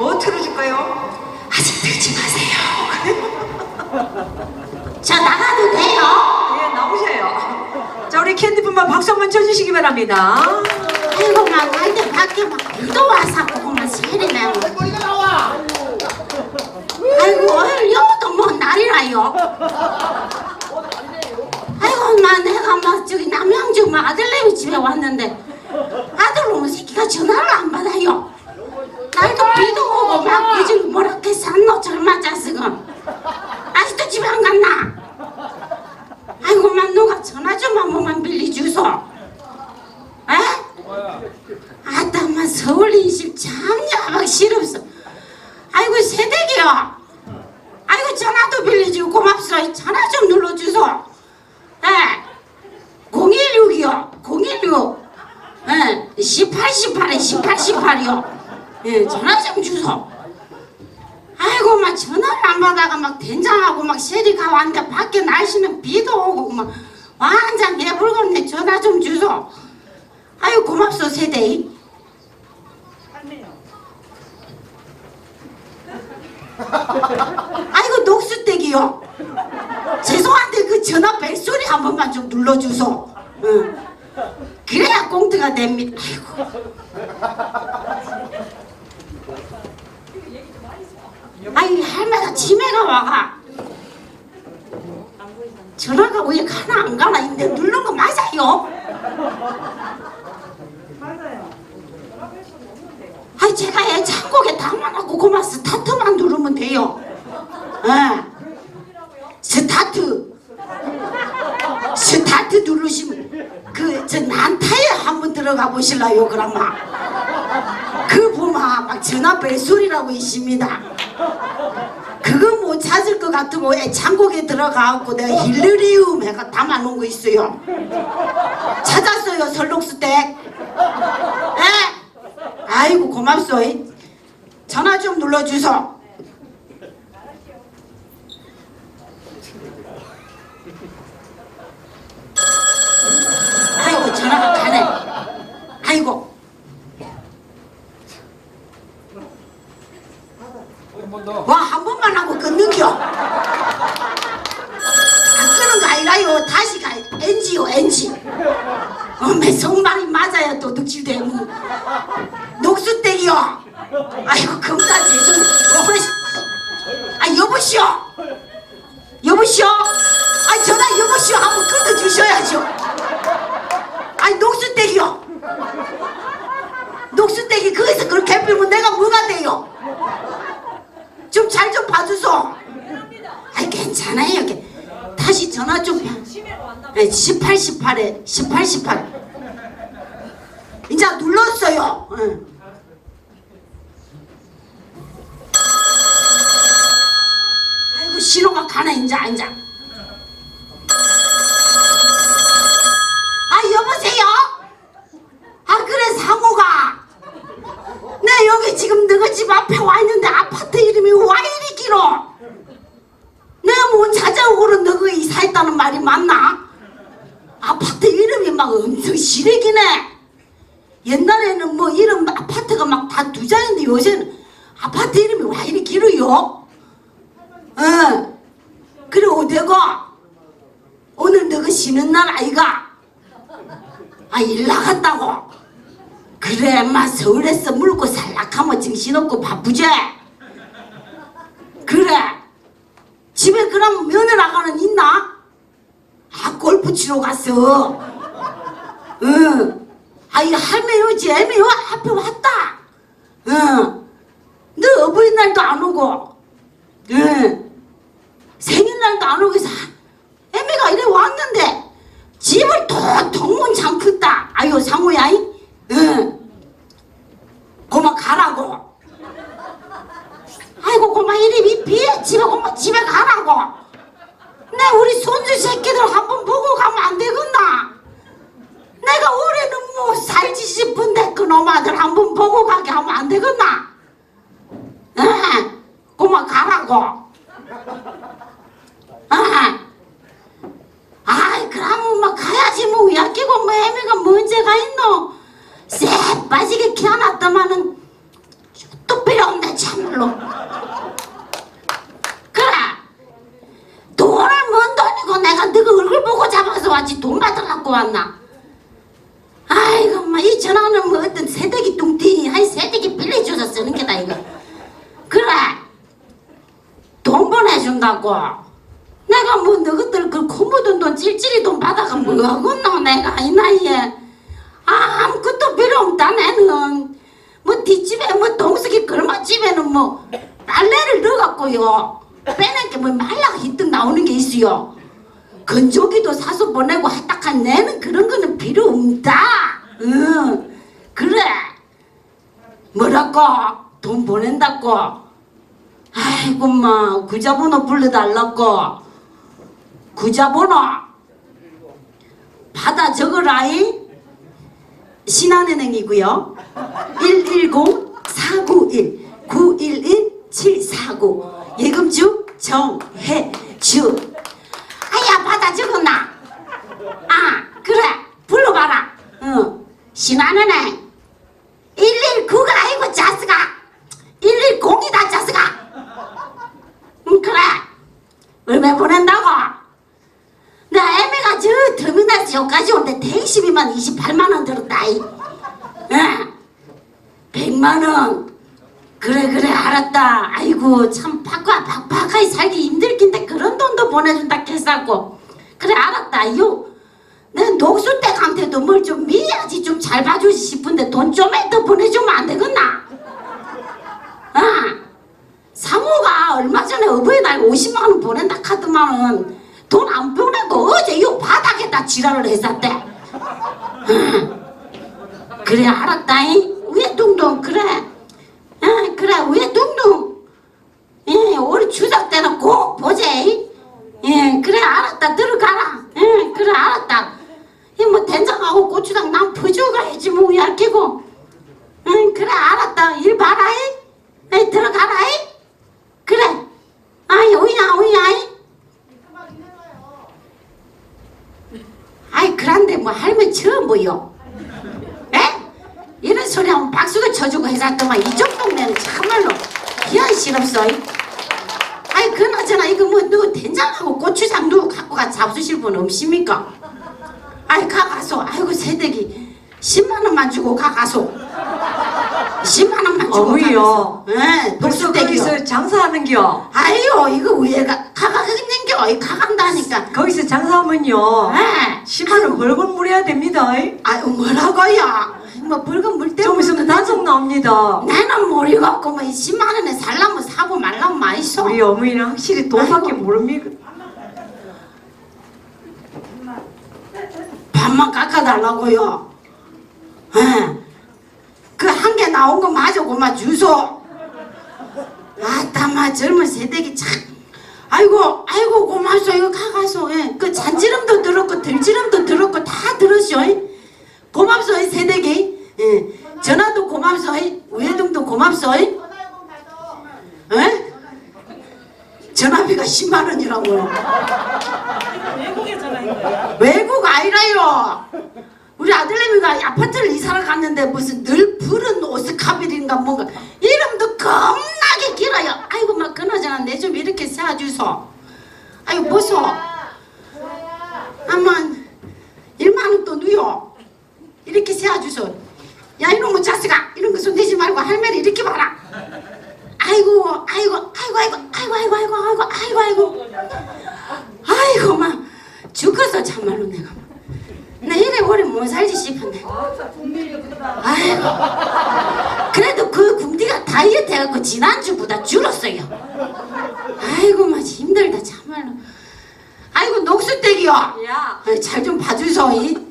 뭐 틀어줄까요? 아직 들지 마세요. 저 나가도 돼요? 예, 나오셔요. 자, 우리 캔디분만 박수 한번 쳐주시기 바랍니다. 아이고 막 근데 밖에 막 비도 와서 그만 세리네. 머리가 나와. 아이고 영어도 뭐 날이라요. 아이고 마 내가 막 저기 남양주 막 아들내미 집에 왔는데 아들놈 새끼가 전화를 안 받아요. 날도 비도 오고 막 요즘 뭐라게 산노 젊은 자식은 아직도 집에 안 갔나? 아이고 만 누가 전화 좀 한 번만 빌려주소. 에? 아따 마 서울 인심 참 야박 싫었어. 아이고 새댁이요. 아이고 전화도 빌려주고 고맙소. 전화 좀 눌러주소. 예. 016이요. 016. 예. 18, 18에 18, 18이요. 예. 전화 좀 주소. 아이고 막 전화를 안 받아가 막 된장하고 막 세리가 왔는데 밖에 날씨는 비도 오고 막 완전 개불건데 전화 좀 주소. 아유 고맙소 세대이. 아이고 녹수댁이요. 죄송한데 그 전화 벨소리 한 번만 좀 눌러주소. 응. 그래야 꽁트가 됩니다. 아이고. 아이 할매가 치매가 와가. 전화가 왜 가나 안 가나 있는데 누른 거 맞아요? 아이 제가 애 창고에 담아놓고 그만 스타트만 누르면 돼요. 예. 스타트. 스타트 누르시면 그 저 난타에 한번 들어가 보실라요 그러면 그 보면 막 전화 벨소리라고 있습니다. 그거 못 찾을 것 같으면 애 창고에 들어가갖고 내가 힐리리움 해가 담아놓은 거 있어요. 찾았어요 설록수댁. 예? 아이고 고맙소. 전화 좀 눌러주소. 아이고 전화가 가네. 아이고 한번 더. 와 끊는겨. 안 끄는 거 아니라요. 다시 가. NG요 NG. 어메 성말이 맞아야 또 득실되고. 녹수댁이요. 아이고 금가 죄송. 어머 아. 여보시오. 아 전화 여보시오 한번 끊어 주셔야죠. 아니 녹수댁이요. 녹수댁이 거기서 그렇게 빌면 내가 뭐가 돼요? 좀 잘 좀 봐주소. 아이 괜찮아요. 이렇게. 다시 전화 좀. 네, 18, 18에 18, 18. 이제 눌렀어요. 응. 아이고 신호가 가네 이제 이제. 아 여보세요. 아 그래 상호가. 내 여기 지금 너희 집 앞에 와 있는데 아파트 이름이 와 이리 길어? 내가 뭐 찾아오고는 너가 이사했다는 말이 맞나? 막 엄청 시래기네. 옛날에는 뭐 이름 아파트가 막 다 두 장인데 요새는 아파트 이름이 와 이리 길어요? 응. 그래 어디고? 오늘 너가 쉬는 날 아이가? 아 일 나갔다고? 그래 마 서울에서 물고 살락하면 정신없고 바쁘지? 그래 집에 그럼 며느라가는 있나? 아 골프 치러 갔어 응. 아이 할매 오지 애미 와 앞에 왔다. 응 너 어버이날도 안 오고. 응. 생일날도 안 오고 해서 애미가 이래 왔는데 집을 도통 문창 폈다. 아유 상우야 이? 응. 고마 가라고. 아이고 고마 이리 비에 집에 고마 집에 가라고. 내 우리 손주 새끼들 한번 보고 가면 안 되겠나 내가 올해는 뭐 살지 싶은데 그놈 아들 한번 보고 가게 하면 안 되겠나? 응? 고마 가라고. 응? 아이 그러면 뭐 가야지. 뭐 약기고 뭐 애미가 문제가 있노? 쎄 빠지게 키워놨더만은 또 필요 없네 참 참말로. 그래. 돈을 뭔 돈이고 내가 너가 얼굴 보고 잡아서 왔지. 돈 받으려고 왔나? 아이고 뭐이 전화는 뭐 어떤 새댁이 뚱띠 한 새댁이 빌려줘서 쓰는 게다 이거. 그래. 돈 보내준다고. 내가 뭐 너희들 그코 묻은 돈 찔찔이 돈 받아가 뭐 하겠노 내가 이 나이에 아무것도 필요 없다 내는 뭐 뒷집에 뭐 동석이 걸마집에는 뭐 빨래를 넣어갖고요 빼낸 게 뭐 말라가 히뜩 나오는 게 있어요 건조기도 사서 보내고 하딱한 내는 그런 거는 필요 없다. 응. 그래. 뭐라고? 돈 보낸다고? 아이고 마. 구자번호 불러달라고. 구자번호. 받아 적어라이. 신한은행이고요. 110-491-911-749 예금주 정혜주 아야 받아 적었나? 아 그래 불러봐라. 응 신한은행 119가 아니고 자스가 110이다 자스가. 응 그래. 얼마 보낸다고? 나 애매가 저 터미널에서 여기까지 오는데 택시비만 28만 원 들었다 이. 응. 100만 원 그래 그래 알았다 아이고 참 바꿔 박박하게 살기 힘들긴데 그런 돈도 보내준다 했었고 그래 알았다 요내 녹수댁한테도 뭘좀 미야지 좀 잘 봐주지 싶은데 돈 좀더 보내주면 안 되겠나? 아, 상호가 얼마 전에 어버이날 50만 원 보낸다 카드만은 돈 안 보내고 어제 요 바닥에다 지랄을 했었대. 아, 그래 알았다잉. 왜 둥둥 그래. 아, 그래 왜 둥둥. 예, 우리 추석 때는 꼭 보제. 예, 그래 알았다 들어가라. 예, 그래 알았다. 이뭐 된장하고 고추장 난 퍼주가야지 뭐 얇게고. 응, 그래 알았다. 일 봐라이. 에이 들어가라이. 그래. 아이 오이야 오이야이. 아이 그런데 뭐 할머니 처음 보여. 에? 이런 소리 하면 박수도 쳐주고 해놨더만 이쪽 동네는 참말로 희한시럽소. 아이 그나저나 이거 뭐 누구 된장하고 고추장 누구 갖고 가 잡수실 분 없습니까? 아이 가 가서 아이고 새댁이 10만 원만 주고 가 가서 10만 원만 주고 어머니요. 예, 벌써. 거기서 장사하는겨. 아이요 이거 왜 가, 가가 있는겨 이 가간다니까 거기서 장사하면요. 예. 10만 원 벌금 물어야 됩니다. 아유 뭐라고요 뭐 붉은 물좀 있으면 단속 나옵니다. 나는 모르겠고 뭐 10만 원에 살라면 사고 말라면 마이소 우리 어머니는 확실히 돈밖에 모릅니까? 밥만 깎아달라고요 예. 그한 개 나온 거 마저 고마 주소 아따마 젊은 세대기 참 아이고 아이고 고맙소 이거 가가소 예. 그 잔지름도 들었고 들지름도 들었고 다 들었쇼 예. 고맙소 이 세대기 예. 전화도 고맙소 이. 우회동도 고맙소 이. 예? 전화비가 10만 원이라고요 외국 아니라요. 우리 아들내미가 아파트를 이사를 갔는데 무슨 늘 푸른 오스카빌인가 뭔가 이름도 겁나게 길어요. 아이고 막 그나저나 내 좀 이렇게 세워주소. 아이고 보소. 아마 1만 원또 누요. 이렇게 세워주소. 야 이놈의 자식아 이런 거 손대지 말고 할머니 이렇게 봐라. 아이고 아이고 아이고 아이고 아이고 아이고 아이고 아이고 아이고 아이고. 아이고 막 죽어서 참말로 내가 나 이래 오래 못 살지 싶었네 아이고. 그래도 그 궁디가 다이어트 해갖고 지난주보다 줄었어요. 아이고 막 힘들다 참말로. 아이고 녹수댁이요. 야. 잘좀 봐주소 이.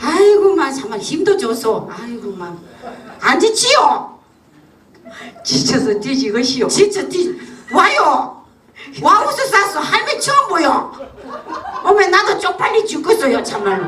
아이고 막 정말 힘도 줘서 아이고 막안 지치요 지쳐서 뒤지것이요. 진짜 뒤 와요. 와우스 쌌어 할매 처음 보여. 어머 나도 쪽팔리 죽겠어요 참말로.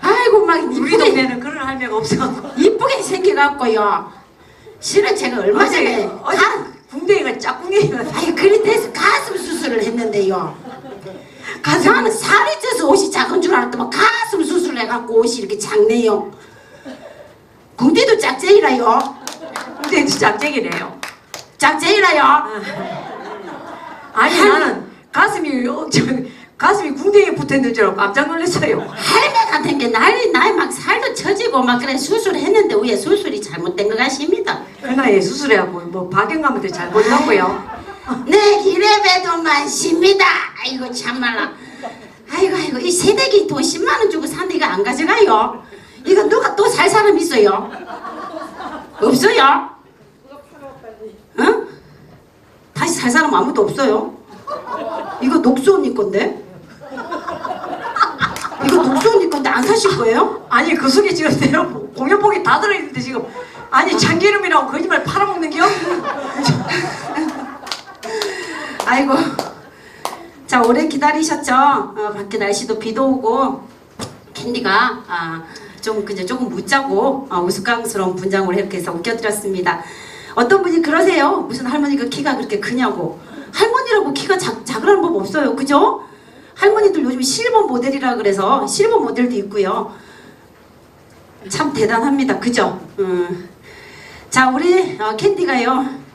아이고 막 우리 이쁘게. 동네는 그런 할매가 없어갖고. 이쁘게 생겨갖고요. 실은 제가 얼마 전에 가, 궁뎅이가 짝꿍이가 아이 그리 돼서 가슴 수술을 했는데요 가슴 나는 살이 쪄서 옷이 작은 줄 알았더만 가슴 수술을 해갖고 옷이 이렇게 작네요 궁디도 짝짝이라요 궁뎅이도 짝짝이네요. 짝제이라요. 아니 나는 가슴이 엄청 가슴이 궁뎅이에 붙어있는 줄 알고 깜짝 놀랐어요. 할매 같은 게 나이 나이 막 살도 처지고 막 그래 수술했는데 왜 수술이 잘못된 것 같습니다. 그 나이에 수술해갖고 뭐 박영감한테 잘 보려고요. 내 기레배도 많습니다. 아이고 참말라. 아이고 아이고 이 세대기 돈 10만 원 주고 산데 이거 안 가져가요. 이거 누가 또 살 사람 있어요? 없어요? 응? 다시 살 사람 아무도 없어요? 이거 녹수 언니 건데? 이거 녹수 언니 건데 안 사실 거예요? 아니 그 속에 지금 내가 공연복이 다 들어있는데 지금 아니 참기름이라고 거짓말 팔아먹는겨? 아이고. 자, 오래 기다리셨죠? 어, 밖에 날씨도 비도 오고, 캔디가, 아, 좀, 그냥 조금 묻자고, 어, 우스꽝스러운 분장을 이렇게 해서 웃겨드렸습니다. 어떤 분이 그러세요? 무슨 할머니가 키가 그렇게 크냐고. 할머니라고 키가 작, 작으라는 법 없어요. 그죠? 할머니들 요즘 실버 모델이라 그래서 실버 모델도 있고요. 참 대단합니다. 그죠? 음. 자, 우리 어, 캔디가요.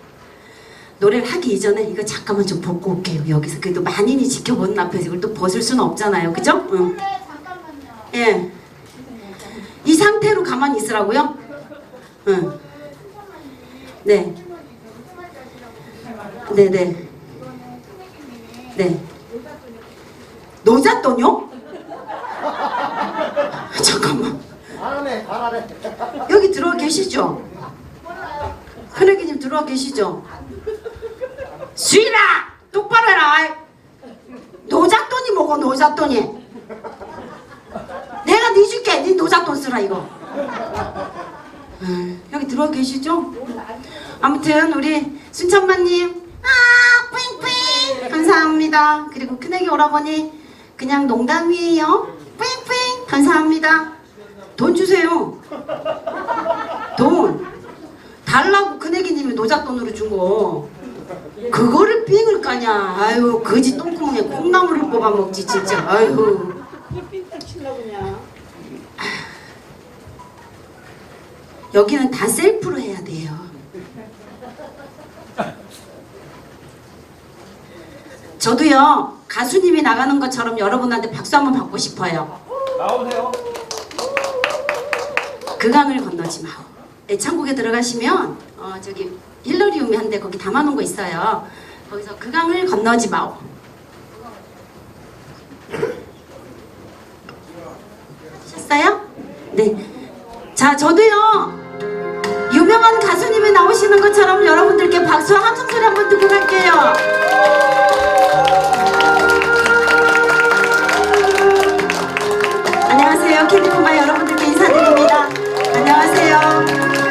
노래를 하기 이전에 이거 잠깐만 좀 벗고 올게요. 여기서 그래도 만인이 지켜보는 앞에서 이걸 또 벗을 수는 없잖아요. 그죠? 응. 예. 이 상태로 가만히 있으라고요? 응. 네. 네, 네. 네. 노잣돈요? 잠깐만. 잘하네 잘하네 여기 들어와 계시죠? 큰애기님 들어와 계시죠? 수일아! 똑바로 해라! 노잣돈이 뭐고 노잣돈이? 내가 네 줄게. 네 노잣돈 쓰라 이거. 음, 여기 들어와 계시죠? 아무튼 우리 순천마님 아 뿌잉뿌잉. 감사합니다. 그리고 큰애기 오라버니 그냥 농담이에요. 뿌잉뿌잉. 감사합니다. 돈 주세요. 돈. 달라고 큰애기님이 노잣돈으로 준거 그거를 삥을 까냐? 아유 거지 똥구멍에 콩나물을 뽑아 먹지 진짜. 아유. 여기는 다 셀프로 해야 돼요. 저도요 가수님이 나가는 것처럼 여러분한테 박수 한번 받고 싶어요. 나오세요. 그 강을 건너지 마오. 애창곡에 들어가시면 어 저기 힐러리움이 한데 거기 담아놓은 거 있어요. 거기서 그 강을 건너지 마오. 하셨어요? 네. 자 저도요 유명한 가수님이 나오시는 것처럼 여러분들께 박수와 함성 소리 한번 듣고 갈게요. 안녕하세요. 캔디코마 여러분들께 인사드립니다. 안녕하세요.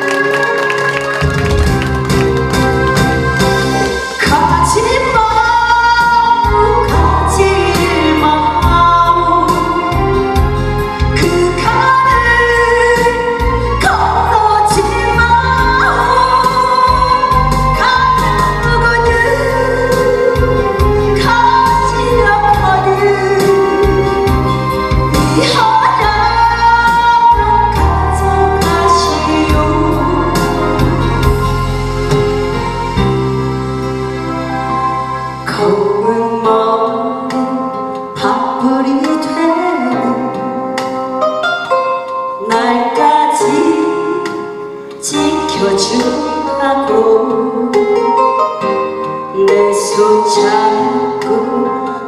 손 잡고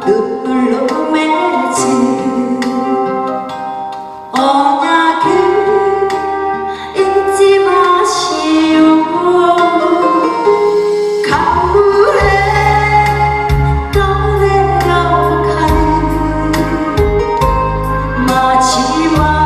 눈물로 맺은 언약을 잊지 마시오. 강물에 떠내려가는 마지막